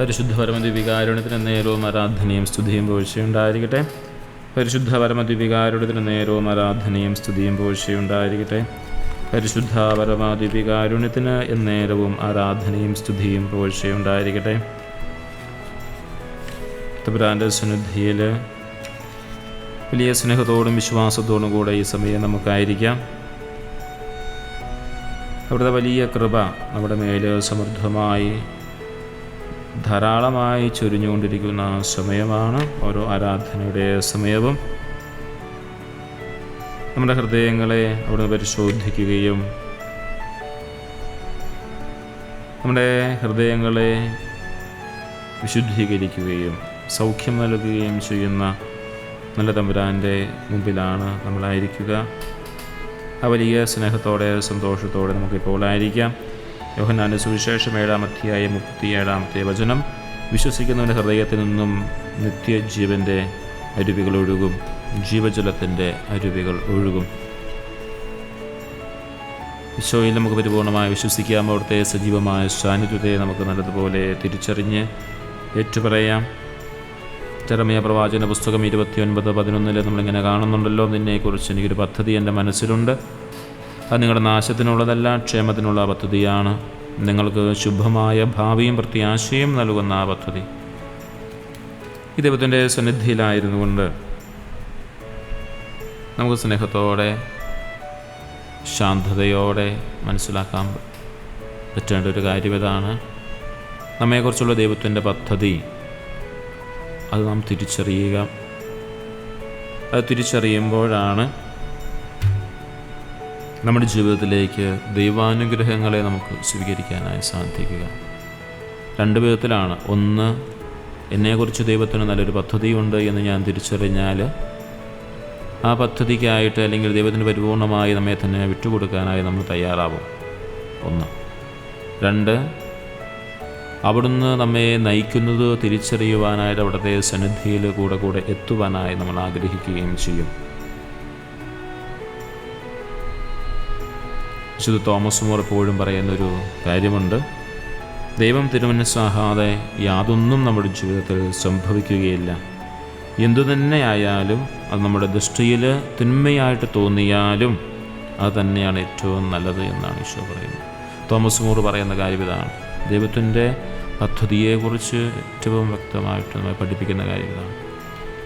പരിശുദ്ധ പരമദ്വികാരുണ്യത്തിന് നേരവും ആരാധനയും സ്തുതിയും പോഴ്ചയുണ്ടായിരിക്കട്ടെ. പരിശുദ്ധ പരമദ്വികാരുണ്യത്തിന് നേരവും ആരാധനയും സ്തുതിയും പോഴ്ചയുണ്ടായിരിക്കട്ടെ. പരിശുദ്ധ പരമാദ്വികാരുണ്യത്തിന് നേരവും ആരാധനയും സ്തുതിയും പോഴ്ചയുണ്ടായിരിക്കട്ടെ. തമ്പുരാന്റെ സന്നിധിയിൽ വലിയ സ്നേഹത്തോടും വിശ്വാസത്തോടും കൂടെ ഈ സമയം നമുക്കായിരിക്കാം. അവിടുത്തെ വലിയ കൃപ നമ്മുടെ മേൽ സമൃദ്ധമായി ധാരാളമായി ചൊരിഞ്ഞുകൊണ്ടിരിക്കുന്ന സമയമാണ് ഓരോ ആരാധനയുടെ സമയവും. നമ്മുടെ ഹൃദയങ്ങളെ അവിടുന്ന് പരിശോധിക്കുകയും നമ്മുടെ ഹൃദയങ്ങളെ വിശുദ്ധീകരിക്കുകയും സൗഖ്യം നൽകുകയും ചെയ്യുന്ന നല്ല തമ്പുരാന്റെ മുമ്പിലാണ് നമ്മളായിരിക്കുക. ആ സ്നേഹത്തോടെ സന്തോഷത്തോടെ നമുക്കിപ്പോൾ ആയിരിക്കാം. യോഹന്നാന്റെ സുവിശേഷം ഏഴാം അധ്യായ മുപ്പത്തിയേഴാമത്തെ വചനം. വിശ്വസിക്കുന്നവന്റെ ഹൃദയത്തിൽ നിന്നും നിത്യജീവന്റെ അരുവികൾ ഒഴുകും. ജീവജലത്തിന്റെ അരുവികൾ ഒഴുകും. ഈശോയിൽ നമുക്ക് പരിപൂർണമായി വിശ്വസിക്കാം. അവിടുത്തെ സജീവമായ സാന്നിധ്യത്തെ നമുക്ക് നല്ലതുപോലെ തിരിച്ചറിഞ്ഞ് ഏറ്റുപറയാം. ചെറമയ പ്രവാചന പുസ്തകം ഇരുപത്തിയൊൻപത് പതിനൊന്നിൽ നമ്മളിങ്ങനെ കാണുന്നുണ്ടല്ലോ. നിന്നെക്കുറിച്ച് എനിക്കൊരു പദ്ധതി എന്റെ മനസ്സിലുണ്ട്. അത് നിങ്ങളുടെ നാശത്തിനുള്ളതല്ല ക്ഷേമത്തിനുള്ള പദ്ധതിയാണ്. നിങ്ങൾക്ക് ശുഭമായ ഭാവിയും പ്രത്യാശയും നൽകുന്ന ആ പദ്ധതി. ഈ ദൈവത്തിന്റെ സന്നിധിയിലായിരുന്നു കൊണ്ട് നമുക്ക് സ്നേഹത്തോടെ ശാന്തതയോടെ മനസ്സിലാക്കാൻ പറ്റേണ്ട ഒരു കാര്യം ഇതാണ്. നമ്മെക്കുറിച്ചുള്ള ദൈവത്തിന്റെ പദ്ധതി അത് നാം തിരിച്ചറിയുക. അത് തിരിച്ചറിയുമ്പോഴാണ് നമ്മുടെ ജീവിതത്തിലേക്ക് ദൈവാനുഗ്രഹങ്ങളെ നമുക്ക് സ്വീകരിക്കാനായി സാധിക്കുക. രണ്ട് വിധത്തിലാണ്. ഒന്ന് എന്നെക്കുറിച്ച് ദൈവത്തിന് നല്ലൊരു പദ്ധതിയുണ്ട് എന്ന് ഞാൻ തിരിച്ചറിഞ്ഞാൽ ആ പദ്ധതിക്കായിട്ട് അല്ലെങ്കിൽ ദൈവത്തിന് പരിപൂർണമായി നമ്മെ തന്നെ വിട്ടുകൊടുക്കാനായി നമ്മൾ തയ്യാറാവും. ഒന്ന്. രണ്ട് അവിടുന്ന് നമ്മെ നയിക്കുന്നത് തിരിച്ചറിയുവാനായിട്ട് അവിടുത്തെ സന്നിധിയിൽ കൂടെ കൂടെ എത്തുവാനായി നമ്മൾ ആഗ്രഹിക്കുകയും ചെയ്യും. വിശുദ്ധ തോമസ് മോർ എപ്പോഴും പറയുന്നൊരു കാര്യമുണ്ട്. ദൈവം തിരുമനസ്സാകാതെ യാതൊന്നും നമ്മുടെ ജീവിതത്തിൽ സംഭവിക്കുകയില്ല. എന്തു തന്നെയായാലും അത് നമ്മുടെ ദൃഷ്ടിയിൽ തിന്മയായിട്ട് തോന്നിയാലും അത് തന്നെയാണ് ഏറ്റവും നല്ലത് എന്നാണ് ഈശോ പറയുന്നത്. തോമസ് മൂർ പറയുന്ന കാര്യം ഇതാണ്. ദൈവത്തിന്റെ പദ്ധതിയെക്കുറിച്ച് ഏറ്റവും വ്യക്തമായിട്ട് നമ്മെ പഠിപ്പിക്കുന്ന കാര്യം ഇതാണ്.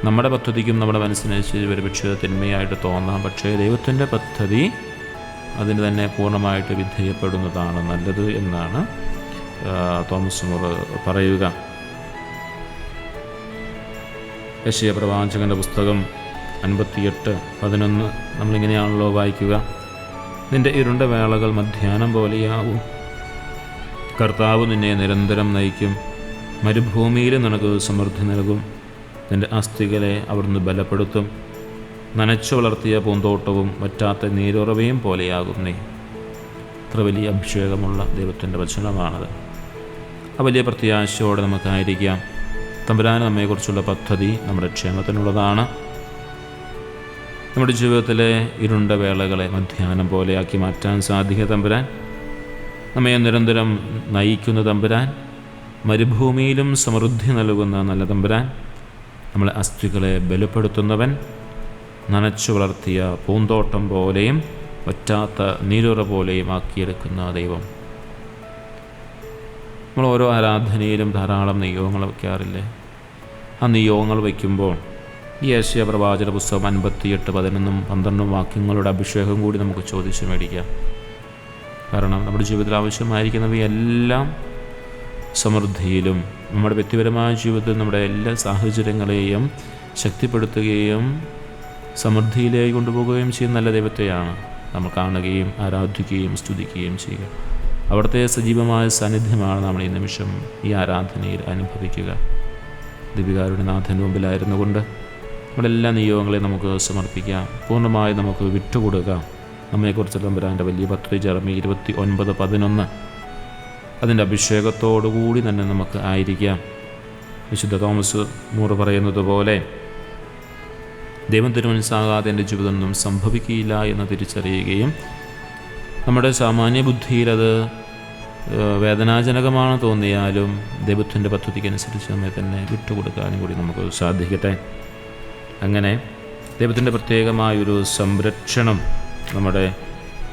നമ്മുടെ പദ്ധതിക്കും നമ്മുടെ മനസ്സിനനുസരിച്ച് ഒരുപക്ഷെ തിന്മയായിട്ട് തോന്നാം. പക്ഷേ ദൈവത്തിന്റെ പദ്ധതി അതിന് തന്നെ പൂർണമായിട്ട് വിധേയപ്പെടുന്നതാണ് നല്ലത് എന്നാണ് തോമസ് മുർ പറയുക. യശയ പ്രവാചകന്റെ പുസ്തകം അൻപത്തിയെട്ട് പതിനൊന്ന് നമ്മളിങ്ങനെയാണല്ലോ വായിക്കുക. നിന്റെ ഇരുണ്ട വേളകൾ മധ്യാനം പോലെയാവും. കർത്താവ് നിന്നെ നിരന്തരം നയിക്കും. മരുഭൂമിയിൽ നിനക്ക് സമൃദ്ധി നൽകും. നിന്റെ അസ്ഥികളെ അവിടുന്ന് ബലപ്പെടുത്തും. നനച്ചു വളർത്തിയ പൂന്തോട്ടവും വറ്റാത്ത നീരുറവയും പോലെയാകും നീ അത്ര വലിയ അഭിഷേകമുള്ള ദൈവത്തിന്റെ വചനമാണത്. ആ വലിയ പ്രത്യാശയോടെ നമുക്കായിരിക്കാം. തമ്പുരാൻ നമ്മെക്കുറിച്ചുള്ള പദ്ധതി നമ്മുടെ ക്ഷേമത്തിനുള്ളതാണ്. നമ്മുടെ ജീവിതത്തിലെ ഇരുണ്ട വേളകളെ മധ്യാനം പോലെയാക്കി മാറ്റാൻ സാധിക്കുക തമ്പുരാൻ. നമ്മെ നിരന്തരം നയിക്കുന്ന തമ്പുരാൻ. മരുഭൂമിയിലും സമൃദ്ധി നൽകുന്ന നല്ല തമ്പുരാൻ. നമ്മളെ അസ്ഥികളെ ബലപ്പെടുത്തുന്നവൻ. നനച്ചു വളർത്തിയ പൂന്തോട്ടം പോലെയും വറ്റാത്ത നീരുറ പോലെയും ആക്കിയെടുക്കുന്ന ദൈവം. നമ്മൾ ഓരോ ആരാധനയിലും ധാരാളം നിയോഗങ്ങൾ വയ്ക്കാറില്ലേ? ആ നിയോഗങ്ങൾ വയ്ക്കുമ്പോൾ ഈ ഏഷ്യ പ്രവാചക പുസ്തകം അൻപത്തിയെട്ട് പതിനൊന്നും പന്ത്രണ്ടും വാക്യങ്ങളുടെ അഭിഷേകം കൂടി നമുക്ക് ചോദിച്ചു മേടിക്കാം. കാരണം നമ്മുടെ ജീവിതത്തിൽ ആവശ്യമായിരിക്കുന്നവയെല്ലാം സമൃദ്ധിയിലും നമ്മുടെ വ്യക്തിപരമായ ജീവിതത്തിൽ നമ്മുടെ എല്ലാ സാഹചര്യങ്ങളെയും ശക്തിപ്പെടുത്തുകയും സമൃദ്ധിയിലേക്ക് കൊണ്ടുപോകുകയും ചെയ്യുന്ന നല്ല ദൈവത്തെയാണ് നമ്മൾ കാണുകയും ആരാധിക്കുകയും സ്തുതിക്കുകയും ചെയ്യുക. അവിടുത്തെ സജീവമായ സാന്നിധ്യമാണ് നമ്മൾ ഈ നിമിഷം ഈ ആരാധനയിൽ അനുഭവിക്കുക. ദിവികാരുടെ നാഥന്റെ മുമ്പിലായിരുന്നു കൊണ്ട് നമ്മുടെ എല്ലാ നിയോഗങ്ങളെയും നമുക്ക് സമർപ്പിക്കാം. പൂർണമായി നമുക്ക് വിട്ടുകൊടുക്കാം. നമ്മെക്കുറിച്ച് തമ്പുരാന്റെ വലിയ പത്രി ചേർമി ഇരുപത്തി ഒൻപത് പതിനൊന്ന്. അതിന്റെ അഭിഷേകത്തോടുകൂടി തന്നെ നമുക്ക് ആയിരിക്കാം. വിശുദ്ധ തോമസ് മൂറ് പറയുന്നത് പോലെ ദൈവം തിരുമനസ്സാകാതെ എന്റെ ജീവിതമൊന്നും സംഭവിക്കില്ല എന്ന് തിരിച്ചറിയുകയും നമ്മുടെ സാമാന്യ ബുദ്ധിയിൽ അത് വേദനാജനകമാണ് തോന്നിയാലും ദൈവത്തിന്റെ പദ്ധതിക്കനുസരിച്ച് നമ്മെ തന്നെ വിട്ടുകൊടുക്കാനും കൂടി നമുക്ക് സാധിക്കട്ടെ. അങ്ങനെ ദൈവത്തിന്റെ പ്രത്യേകമായൊരു സംരക്ഷണം നമ്മുടെ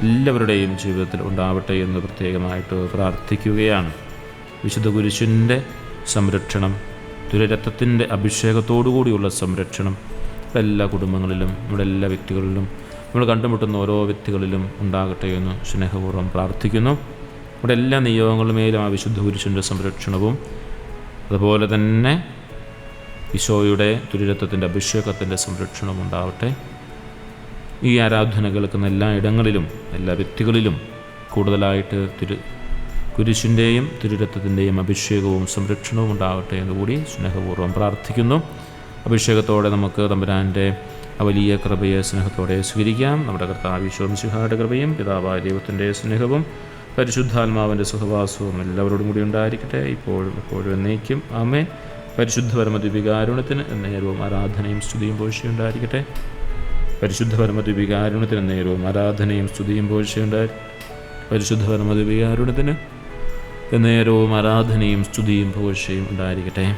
എല്ലാവരുടെയും ജീവിതത്തിൽ ഉണ്ടാവട്ടെ എന്ന് പ്രത്യേകമായിട്ട് പ്രാർത്ഥിക്കുകയാണ്. വിശുദ്ധ കുരിശിന്റെ സംരക്ഷണം തുരരത്വത്തിന്റെ അഭിഷേകത്തോടു കൂടിയുള്ള സംരക്ഷണം എല്ലാ കുടുംബങ്ങളിലും നമ്മുടെ എല്ലാ വ്യക്തികളിലും നമ്മൾ കണ്ടുമുട്ടുന്ന ഓരോ വ്യക്തികളിലും ഉണ്ടാകട്ടെ എന്ന് സ്നേഹപൂർവം പ്രാർത്ഥിക്കുന്നു. നമ്മുടെ എല്ലാ നിയോഗങ്ങളുമേലും ആ വിശുദ്ധ കുരിശിന്റെ സംരക്ഷണവും അതുപോലെ തന്നെ ഈശോയുടെ തുരിരത്വത്തിന്റെ അഭിഷേകത്തിന്റെ സംരക്ഷണവും ഉണ്ടാവട്ടെ. ഈ ആരാധന കേൾക്കുന്ന എല്ലാ ഇടങ്ങളിലും എല്ലാ വ്യക്തികളിലും കൂടുതലായിട്ട് തിരു കുരിശിന്റെയും തിരുരത്വത്തിന്റെയും അഭിഷേകവും സംരക്ഷണവും ഉണ്ടാവട്ടെ എന്ന് കൂടി സ്നേഹപൂർവം പ്രാർത്ഥിക്കുന്നു. അഭിഷേകത്തോടെ നമുക്ക് തമ്പുരാന്റെ വലിയ കൃപയെ സ്നേഹത്തോടെ സ്വീകരിക്കാം. നമ്മുടെ കർത്താവ് വിശ്വംസിഹായുടെ കൃപയും പിതാവായ ദൈവത്തിന്റെ സ്നേഹവും പരിശുദ്ധാത്മാവിന്റെ സുഖവാസവും എല്ലാവരോടും കൂടി ഉണ്ടായിരിക്കട്ടെ. ഇപ്പോഴും എപ്പോഴും എന്നേക്കും. ആമേ പരിശുദ്ധ പരമദ്വീപികാരുണത്തിന് നേരവും ആരാധനയും സ്തുതിയും പോഴ്ചയുണ്ടായിരിക്കട്ടെ പരിശുദ്ധ പരമദ്വീപികാരുണത്തിന് നേരവും ആരാധനയും സ്തുതിയും പോഴ്ചയുണ്ടായി പരിശുദ്ധ പരമദ്വീപികാരുണത്തിന് നേരവും ആരാധനയും സ്തുതിയും പോഴ്ചയും ഉണ്ടായിരിക്കട്ടെ.